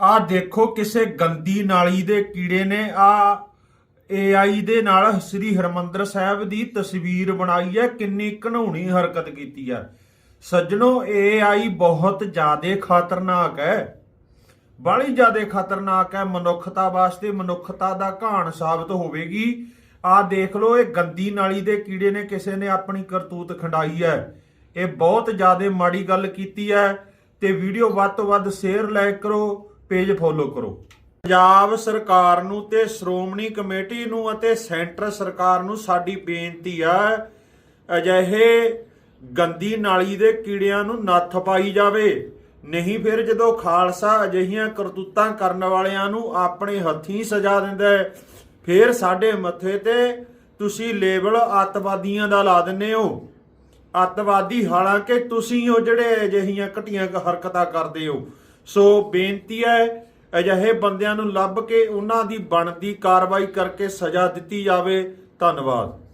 ਆ ਦੇਖੋ ਕਿਸੇ ਗੰਦੀ ਨਾਲੀ ਦੇ ਕੀੜੇ ਨੇ ਆ AI ਦੇ ਨਾਲ ਸ੍ਰੀ ਹਰਮੰਦਰ ਸਾਹਿਬ ਦੀ ਤਸਵੀਰ ਬਣਾਈ ਹੈ, ਕਿੰਨੀ ਘਣਾਉਣੀ ਹਰਕਤ ਕੀਤੀ ਹੈ। ਸੱਜਣੋ AI ਬਹੁਤ ਜ਼ਿਆਦਾ ਖਤਰਨਾਕ ਹੈ। ਬੜੀ ਜ਼ਿਆਦਾ ਖਤਰਨਾਕ ਹੈ, ਮਨੁੱਖਤਾ ਵਾਸਤੇ, ਮਨੁੱਖਤਾ ਦਾ ਘਾਣ ਸਾਬਤ ਹੋਵੇਗੀ। ਆ ਦੇਖ ਲਓ, ਇਹ ਗੰਦੀ ਨਾਲੀ ਦੇ ਕੀੜੇ ਨੇ, ਕਿਸੇ ਨੇ ਆਪਣੀ ਕਰਤੂਤ ਖੰਡਾਈ ਹੈ। ਇਹ ਬਹੁਤ ਜ਼ਿਆਦਾ ਮਾੜੀ ਗੱਲ ਕੀਤੀ ਹੈ ਤੇ ਵੀਡੀਓ ਵੱਧ ਤੋਂ ਵੱਧ ਸ਼ੇਅਰ ਲਾਈਕ ਕਰੋ। ਪੇਜ ਫੋਲੋ ਕਰੋ। ਪੰਜਾਬ ਸਰਕਾਰ ਨੂੰ ਤੇ ਸ਼੍ਰੋਮਣੀ ਕਮੇਟੀ ਨੂੰ ਅਤੇ ਸੈਂਟਰ ਸਰਕਾਰ ਨੂੰ ਸਾਡੀ ਬੇਨਤੀ ਆ, ਅਜਿਹੇ ਗੰਦੀ ਨਾਲੀ ਦੇ ਕੀੜਿਆਂ ਨੂੰ ਨੱਥ ਪਾਈ ਜਾਵੇ। ਨਹੀਂ ਫਿਰ ਜਦੋਂ ਖਾਲਸਾ ਅਜਿਹੀਆਂ ਕਰਤੂਤਾਂ ਕਰਨ ਵਾਲਿਆਂ ਨੂੰ ਆਪਣੇ ਹੱਥੀਂ ਸਜ਼ਾ ਦਿੰਦਾ ਹੈ, ਫਿਰ ਸਾਡੇ ਮੱਥੇ ਤੇ ਤੁਸੀਂ ਲੇਬਲ ਅੱਤਵਾਦੀਆਂ ਦਾ ਲਾ ਦਿੰਦੇ ਹੋ। ਅੱਤਵਾਦੀ ਹਾਲਾਂਕਿ ਤੁਸੀਂ ਹੋ ਜਿਹੜੇ ਅਜਿਹੀਆਂ ਘਟੀਆਂ ਹਰਕਤਾਂ ਕਰਦੇ ਹੋ। ਸੋ ਬੇਨਤੀ ਹੈ, ਅਜਿਹੇ ਬੰਦਿਆਂ ਨੂੰ ਲੱਭ ਕੇ ਉਹਨਾਂ ਦੀ ਬਣਦੀ ਕਾਰਵਾਈ ਕਰਕੇ ਸਜ਼ਾ ਦਿੱਤੀ ਜਾਵੇ। ਧੰਨਵਾਦ।